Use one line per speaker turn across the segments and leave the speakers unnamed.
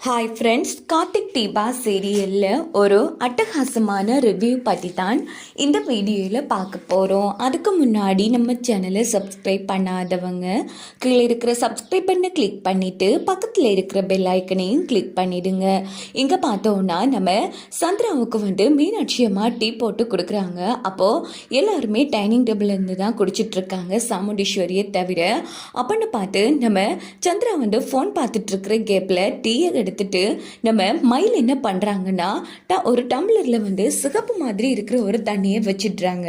Hi friends Karthik Deepa சீரியலில் ஒரு அட்டகாசமான ரிவ்யூ பற்றி தான் இந்த வீடியோவில் பார்க்க போகிறோம் அதுக்கு முன்னாடி நம்ம சேனலை சப்ஸ்கிரைப் பண்ணாதவங்க கீழே இருக்கிற சப்ஸ்கிரைப் பண்ண கிளிக் பண்ணிவிட்டு பக்கத்தில் இருக்கிற பெல் ஐக்கனையும் கிளிக் பண்ணிடுங்க. இங்கே பார்த்தோன்னா நம்ம சந்திராவுக்கு வந்து மீனாட்சி அம்மா டீ போட்டு கொடுக்குறாங்க. அப்போது எல்லாருமே டைனிங் டேபிள்லேருந்து தான் குடிச்சிட்ருக்காங்க சாமுண்டீஸ்வரியை தவிர. அப்படின்னு பார்த்து நம்ம சந்திரா வந்து ஃபோன் பார்த்துட்ருக்கிற கேப்பில் டீயை எடுத்துட்டு நம்ம மயில் என்ன பண்ணுறாங்கன்னா ட- ஒரு டம்ளரில் வந்து சிகப்பு மாதிரி இருக்கிற ஒரு தண்ணியை வச்சிடுறாங்க.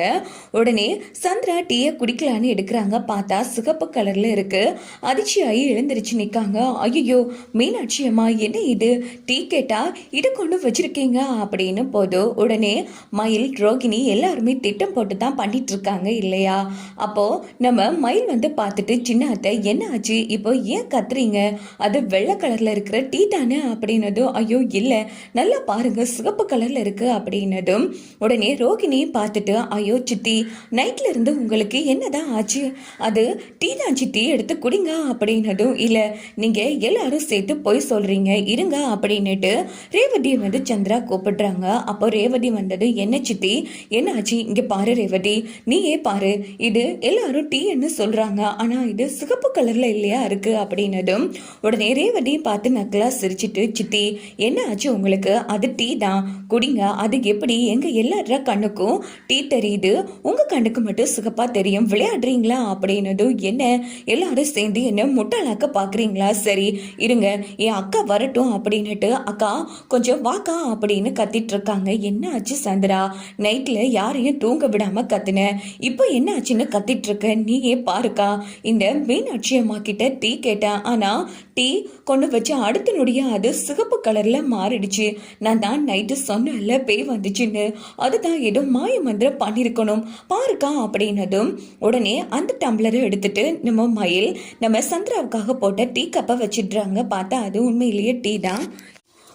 உடனே சந்திரா டீயை குடிக்கலான்னு எடுக்கிறாங்க. பார்த்தா சிகப்பு கலரில் இருக்கு. அதிர்ச்சியாகி எழுந்திருச்சு நிற்காங்க ஐயோ மீனாட்சி அம்மா என்ன இது? டீ கேட்டா இது கொண்டு வச்சிருக்கீங்க அப்படின்னு போதும் உடனே மயில் ரோகிணி எல்லாருமே திட்டம் போட்டு தான் பண்ணிட்டு இருக்காங்க இல்லையா? அப்போ நம்ம மயில் வந்து பார்த்துட்டு சின்ன அத்தை என்ன ஆச்சு? இப்போ ஏன் கத்துறீங்க? அது வெள்ளை கலர்ல இருக்கிற டீ தானே அப்படின்னதும் ஐயோ இல்லை. நல்லா பாருங்க சிவப்பு கலரில் இருக்கு அப்படின்னதும் உடனே ரோகிணி பார்த்துட்டு ஐயோ சித்தி நைட்ல இருந்து உங்களுக்கு என்னதான் ஆச்சு? அது டீ தான் சித்தி எடுத்து குடிங்க அப்படின்னதும் இல்லை நீங்க எல்லாரும் சேர்த்து போய் சொல்றீங்க இருங்க அப்படின்னுட்டு ரேவதியை வந்து சந்திரா கூப்பிடுறாங்க. அப்போ ரேவதி வந்தது என்ன சித்தி என்ன ஆச்சு? இங்க பாரு ரேவதி நீயே பாரு. இது எல்லாரும் டீன்னு சொல்றாங்க. ஆனா இது சிகப்பு கலர்ல இல்லையா இருக்கு அப்படின்னதும் உடனே ரேவதி பார்த்து நக்கலா சிரிச்சிட்டு சித்தி என்ன ஆச்சு உங்களுக்கு? அது டீ தான். குடிங்க. அது எப்படி? எங்க எல்லார கண்ணுக்கும் டீ தெரியுது. உங்க கண்ணுக்கு மட்டும் சிகப்பா தெரியும். விளையாடுறீங்களா? அப்படின்னதும் என்ன? எல்லாரும் சேர்ந்து என்ன முட்டாளாக்க பாக்குறீங்களா? சரி இருங்க. என் அக்கா வரட்டும் அப்படின்னுட்டு அக்கா கொஞ்சம் வாக்கா அப்படின்னு கத்திட்டு இருக்காங்க என்ன ஆச்சு சந்திரா? நைட்ல யாரையும் தூங்க விடாம கத்துன. இப்போ என்ன ஆச்சுன்னு கத்திட்டு இருக்க நீயே பாருக்கா. இந்த மீனாட்சி அம்மா கிட்ட டீ கேட்டேன். ஆனா டீ கொண்டு வச்சு அடுத்த நொடியாக அது சிகப்பு கலரில் மாறிடுச்சு. நான் தான் நைட்டு சொன்னல பேய் வந்துச்சுன்னு. அதுதான் ஏதோ மாய மந்திரம் பண்ணியிருக்கணும் பாருக்கா அப்படின்னதும் உடனே அந்த டம்ளரை எடுத்துட்டு நம்ம மயில் நம்ம சந்திராவுக்காக போட்ட டீ கப்பை வச்சிடுறாங்க. பார்த்தா அது உண்மையிலேயே டீ தான்.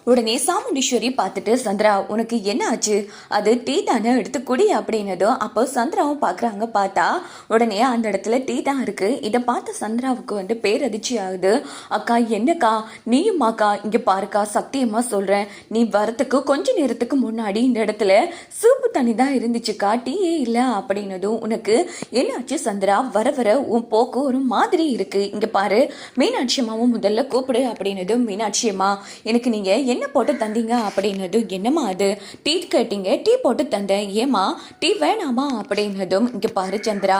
உடனே சாமுண்டீஸ்வரி பார்த்துட்டு சந்திரா உனக்கு என்ன ஆச்சு? அது டீ தானே எடுத்து குடி அப்படின்னதும் அப்போ சந்திராவும் பார்க்குறாங்க. பார்த்தா உடனே அந்த இடத்துல டீ தான் இருக்கு. இதை பார்த்த சந்திராவுக்கு வந்து பேரதிர்ச்சி ஆகுது. அக்கா என்னக்கா? நீயுமாக்கா? இங்கே பாருக்கா சத்தியமா சொல்கிறேன் நீ வரத்துக்கு கொஞ்ச நேரத்துக்கு முன்னாடி இந்த இடத்துல சூப்பு தண்ணி தான் இருந்துச்சுக்கா டீயே இல்லை அப்படின்னதும் உனக்கு என்னாச்சு சந்திரா? வர வர உன் போக்கு ஒரு மாதிரி இருக்கு. இங்கே பாரு மீனாட்சி அம்மாவும் முதல்ல கூப்பிடு அப்படின்னதும் மீனாட்சி அம்மா எனக்கு நீங்கள் என்ன போட்டு தந்தீங்க அப்படின்னதும் என்னம்மா அது? டீ கேட்டீங்க டீ போட்டு தந்தேன். ஏம்மா டீ வேணாமா அப்படின்னதும் இங்கே பாரு சந்திரா.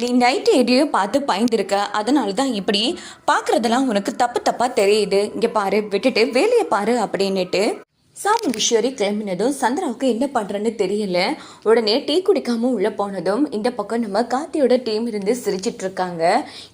நீ நைட்டு எதையோ பார்த்து பயந்துருக்க. அதனால தான் இப்படி பார்க்குறதெல்லாம் உனக்கு தப்பு தப்பாக தெரியுது. இங்கே பாரு விட்டுட்டு வேலையை பாரு அப்படின்னுட்டு சாமி விஷயரி கிளம்பினதும் சந்திராவுக்கு என்ன பண்ணுறன்னு தெரியல. உடனே டீ குடிக்காம உள்ளே போனதும் இந்த பக்கம் நம்ம கார்த்தியோட டீம் இருந்து சிரிச்சிட்டு இருக்காங்க.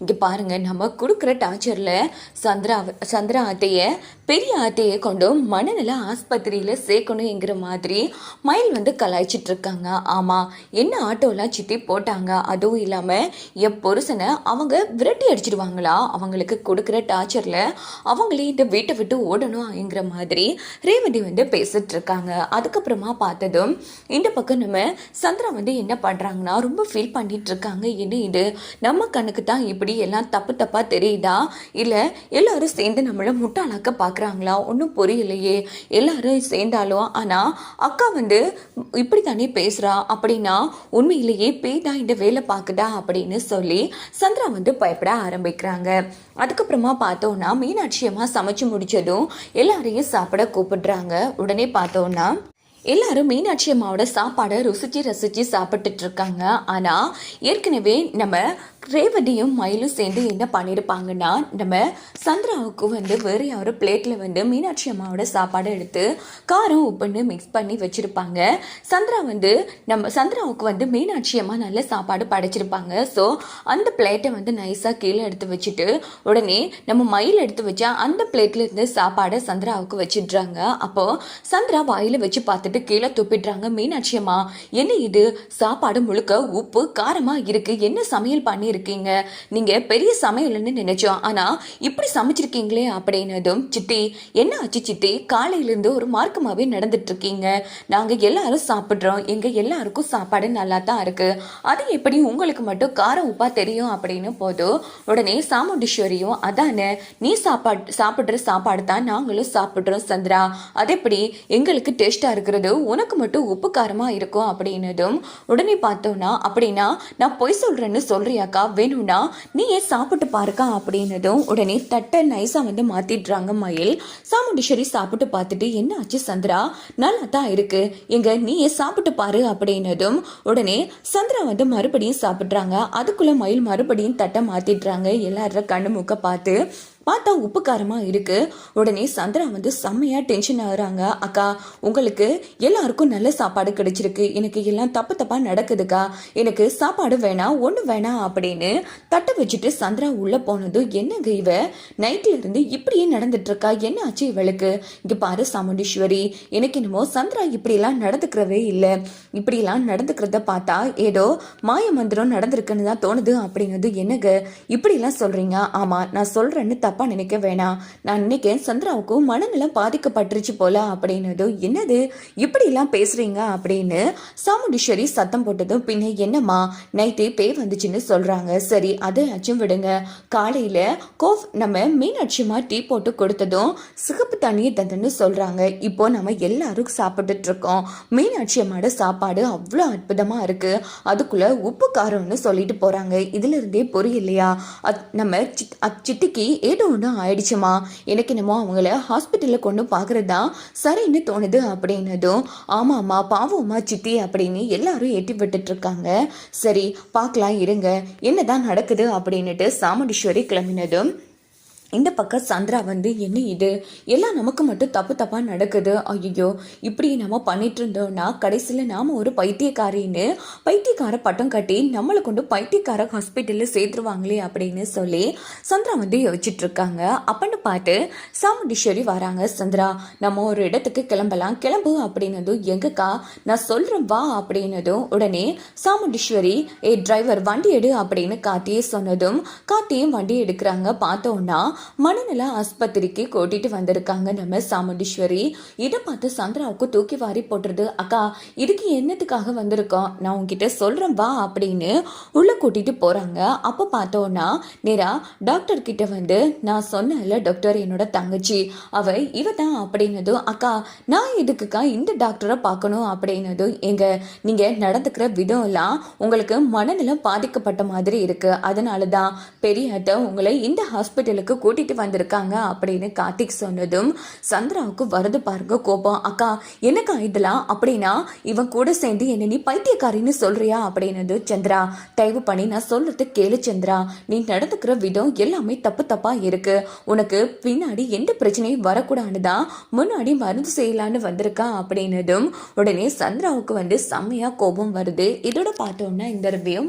இங்கே பாருங்க நம்ம கொடுக்குற டார்ச்சரில் சந்திரா சந்திரா ஆத்தையை பெரிய ஆத்தையை கொண்டு மனநல ஆஸ்பத்திரியில் சேர்க்கணுங்கிற மாதிரி மயில் வந்து கலாய்ச்சிட்டு இருக்காங்க. ஆமாம் என்ன ஆட்டோலாம் சித்தி போட்டாங்க? அதுவும் இல்லாமல் என் புருஷனை அவங்க விரட்டி அடிச்சிடுவாங்களா? அவங்களுக்கு கொடுக்குற டார்ச்சரில் அவங்களே இந்த வீட்டை விட்டு ஓடணும்ங்கிற மாதிரி ரேவதி வந்து பேசிட்டு இருக்காங்க அதுக்கப்புறமா பார்த்ததும் இந்த பக்கம் நம்ம சந்திரா வந்து என்ன பண்ணுறாங்கன்னா ரொம்ப ஃபீல் பண்ணிட்டு இருக்காங்க என்ன இது. நம்ம கண்ணுக்கு தான் இப்படி எல்லாம் தப்பு தப்பாக தெரியுதா? இல்லை எல்லாரும் சேர்ந்து நம்மளை முட்டாளாக்க பார்க்குறாங்களா ஒன்றும் புரியலையே. எல்லாரும் சேர்ந்தாலும் ஆனால் அக்கா வந்து இப்படி தானே பேசுகிறா அப்படின்னா உண்மையிலேயே பேய் தான் இந்த வேலை பார்க்குதா அப்படின்னு சொல்லி சந்திரா வந்து பயப்பட ஆரம்பிக்கிறாங்க. அதுக்கப்புறமா பார்த்தோன்னா மீனாட்சி அம்மா சமைச்சு முடிச்சதும் எல்லாரையும் சாப்பிட கூப்பிடுறாங்க. உடனே பார்த்தோன்னா எல்லாரும் மீனாட்சி அம்மாவோட சாப்பாடை ருசிச்சு ரசிச்சு சாப்பிட்டுட்டு இருக்காங்க. ஆனா ஏற்கனவே நம்ம ரேவதியும் மயிலும் சேர்ந்து என்ன பண்ணியிருப்பாங்கன்னா நம்ம சந்திராவுக்கு வந்து வேறு யாரோ பிளேட்டில் வந்து மீனாட்சி அம்மாவோட சாப்பாடை எடுத்து காரம் உப்புன்னு மிக்ஸ் பண்ணி வச்சுருப்பாங்க. சந்திரா வந்து நம்ம சந்திராவுக்கு வந்து மீனாட்சி அம்மா நல்ல சாப்பாடு படைச்சிருப்பாங்க. ஸோ அந்த பிளேட்டை வந்து நைஸாக கீழே எடுத்து வச்சுட்டு உடனே நம்ம மயில் எடுத்து வச்சா அந்த பிளேட்ல இருந்து சாப்பாடை சந்திராவுக்கு வச்சிடுறாங்க. அப்போது சந்திரா வாயில் வச்சு பார்த்துட்டு கீழே துப்பிடுறாங்க மீனாட்சி அம்மா. என்ன இது? சாப்பாடு முழுக்க உப்பு காரமா இருக்கு. என்ன சமையல் பண்ணியிருக்கீங்க? நீங்கள் பெரிய சமையல்னு நினைச்சோம். ஆனால் இப்படி சமைச்சிருக்கீங்களே அப்படின்னதும் சித்தி என்ன ஆச்சு சித்தி? காலையிலேருந்து ஒரு மார்க்கமாகவே நடந்துட்டு இருக்கீங்க நாங்கள் எல்லாரும் சாப்பிட்றோம். எங்கள் எல்லாருக்கும் சாப்பாடு நல்லா தான் இருக்கு. அது எப்படி உங்களுக்கு மட்டும் காரம் உப்பா தெரியும்? அப்படின்னு போதும் உடனே சாமுண்டீஸ்வரியும் அதானே? நீ சாப்பாடு சாப்பிட்ற சாப்பாடு தான் நாங்களும் சாப்பிட்றோம் சந்திரா. அது எப்படி எங்களுக்கு இருக்கிற இருக்கிறது உனக்கு மட்டும் உப்பு காரமாக இருக்கும் அப்படின்னதும் உடனே பார்த்தோன்னா அப்படின்னா நான் பொய் சொல்கிறேன்னு சொல்கிறியாக்கா வேணும்னா நீ ஏன் சாப்பிட்டு பாருக்கா? அப்படின்னதும் உடனே தட்டை நைஸாக வந்து மாற்றிடுறாங்க மயில். சாமுண்டீஸ்வரி சாப்பிட்டு பார்த்துட்டு என்ன ஆச்சு சந்திரா? நல்லா தான் இருக்குது எங்க நீ ஏன் சாப்பிட்டு பாரு. அப்படின்னதும் உடனே சந்திரா வந்து மறுபடியும் சாப்பிட்றாங்க. அதுக்குள்ளே மயில் மறுபடியும் தட்டை மாற்றிடுறாங்க எல்லாரும் கண்ணு மூக்க பார்த்து பார்த்தா உப்பு காரமாக இருக்குது உடனே சந்திரா வந்து செம்மையாக டென்ஷன் ஆகுறாங்க. அக்கா உங்களுக்கு எல்லாருக்கும் நல்ல சாப்பாடு கிடைச்சிருக்கு. எனக்கு எல்லாம் தப்பு தப்பாக நடக்குதுக்கா. எனக்கு சாப்பாடு வேணாம் ஒன்று வேணாம் அப்படின்னு தட்டை வச்சுட்டு சந்திரா உள்ளே போனதும் என்னங்க இவ? நைட்லேருந்து இப்படியே நடந்துட்டுருக்கா. என்ன ஆச்சு இவளுக்கு? இங்கே பாரு சாமுண்டீஸ்வரி. எனக்கு என்னமோ சந்திரா இப்படிலாம் நடந்துக்கிறவே இல்லை. இப்படிலாம் நடந்துக்கிறத பார்த்தா ஏதோ மாய மந்திரம் நடந்திருக்குன்னு தான் தோணுது அப்படிங்கிறது என்னங்க? இப்படிலாம் சொல்கிறீங்க ஆமாம் நான் சொல்கிறேன்னு தப்பு நினைக்க வேணாம். நான் நினைக்கேன் சந்திராவுக்கும் மனநலம் பாதிக்கப்பட்டுருச்சு போல அப்படின்னது என்னது? இப்படிலாம் பேசுறீங்க? அப்படின்னு சாமுண்டீஸ்வரி சத்தம் போட்டதும் பின்ன என்னம்மா? நைட்டே பேய் வந்துச்சுன்னு சொல்றாங்க. சரி அதை அச்சும் விடுங்க. காலையில கோஃப் நம்ம மீனாட்சியமா டீ போட்டு கொடுத்ததும் சிகப்பு தண்ணியை தந்துன்னு சொல்றாங்க. இப்போ நம்ம எல்லாரும் சாப்பிட்டுட்டு இருக்கோம் மீனாட்சி அம்மாவோட சாப்பாடு அவ்வளோ அற்புதமா இருக்கு. அதுக்குள்ள உப்பு காரம்னு சொல்லிட்டு போறாங்க. இதுல இருந்தே புரியலையா? அத்- நம்ம சித்- சித்திக்கு ஏதோ ஒன்று ஆயிடுச்சுமா? எனக்கு என்னமோ அவங்கள ஹாஸ்பிட்டலில் கொண்டு பார்க்கறது தான் சரின்னு தோணுது அப்படின்னதும் ஆமாம்மா பாவம்மா சித்தி அப்படின்னு எல்லாரும் எட்டி விட்டுட்டுருக்காங்க சரி பார்க்கலாம் இருங்க. என்னதான் நடக்குது அப்படின்னுட்டு சாமுண்டீஸ்வரி கிளம்பினதும் இந்த பக்கம் சந்திரா வந்து என்ன இது? எல்லாம் நமக்கு மட்டும் தப்பு தப்பாக நடக்குது. ஐயோ இப்படி நம்ம பண்ணிட்டு இருந்தோம்னா கடைசியில் நாம் ஒரு பைத்தியக்காரின்னு பைத்தியக்கார பட்டம் கட்டி நம்மளை கொண்டு பைத்தியக்கார ஹாஸ்பிட்டலில் சேர்த்துருவாங்களே அப்படின்னு சொல்லி சந்திரா வந்து யோசிச்சுட்டு இருக்காங்க. பார்த்து சாமுண்டீஸ்வரி வராங்க. சந்திரா நம்ம ஒரு இடத்துக்கு கிளம்பலாம். கிளம்பு அப்படின்னதும் எங்கக்கா நான் சொல்கிறேன் வா அப்படின்னதும் உடனே சாமுண்டீஸ்வரி ஏ டிரைவர் வண்டி எடு அப்படின்னு காத்தியே சொன்னதும் காத்தியும் வண்டி எடுக்கிறாங்க. பார்த்தோன்னா மனநல ஆஸ்பத்திரிக்கு கூட்டிட்டு வந்திருக்காங்க நம்ம சாமுண்டீஸ்வரி. இதை பார்த்து சந்திராவுக்கு தூக்கி வாரி போட்டுருது. அக்கா இதுக்கு என்னத்துக்காக வந்திருக்கோம்? நான் உங்ககிட்ட சொல்கிறேன் வா அப்படின்னு உள்ள கூட்டிட்டு போகிறாங்க அப்போ பார்த்தோன்னா நேரா டாக்டர் கிட்ட வந்து நான் சொன்னேன்ல டாக்டர் என்னோட தங்கச்சி. அவ இவ தான் அப்படின்னதும் அக்கா நான் எதுக்குக்கா இந்த டாக்டரை பார்க்கணும் அப்படின்னதும் எங்கள் நீங்கள் நடந்துக்கிற விதம் எல்லாம் உங்களுக்கு மனநலம் பாதிக்கப்பட்ட மாதிரி இருக்குது அதனால தான் பெரிய அத்தை உங்களை இந்த ஹாஸ்பிட்டலுக்கு கூட்டிட்டு வந்திருக்காங்க அப்படின்னு கார்த்திக் சொன்னதும் சந்திராவுக்கு வருது பாருங்க கோபம். அக்கா எனக்கு இதெல்லாம்? அப்படின்னா இவன் கூட சேர்ந்து என்ன நீ பைத்தியக்காரின்னு சொல்றியா? அப்படின்னது சந்திரா. தயவு பண்ணி நான் சொல்றது கேளு சந்திரா. நீ நடந்துக்கிற விதம் எல்லாமே தப்பு தப்பா இருக்கு. உனக்கு பின்னாடி எந்த பிரச்சனையும் வரக்கூடாதுதான் முன்னாடி மருந்து செய்யலான்னு வந்திருக்கா? அப்படின்னதும் உடனே சந்திராவுக்கு வந்து செம்மையா கோபம் வருது. இதோட பார்த்தோம்னா இந்த ரிவ்யூ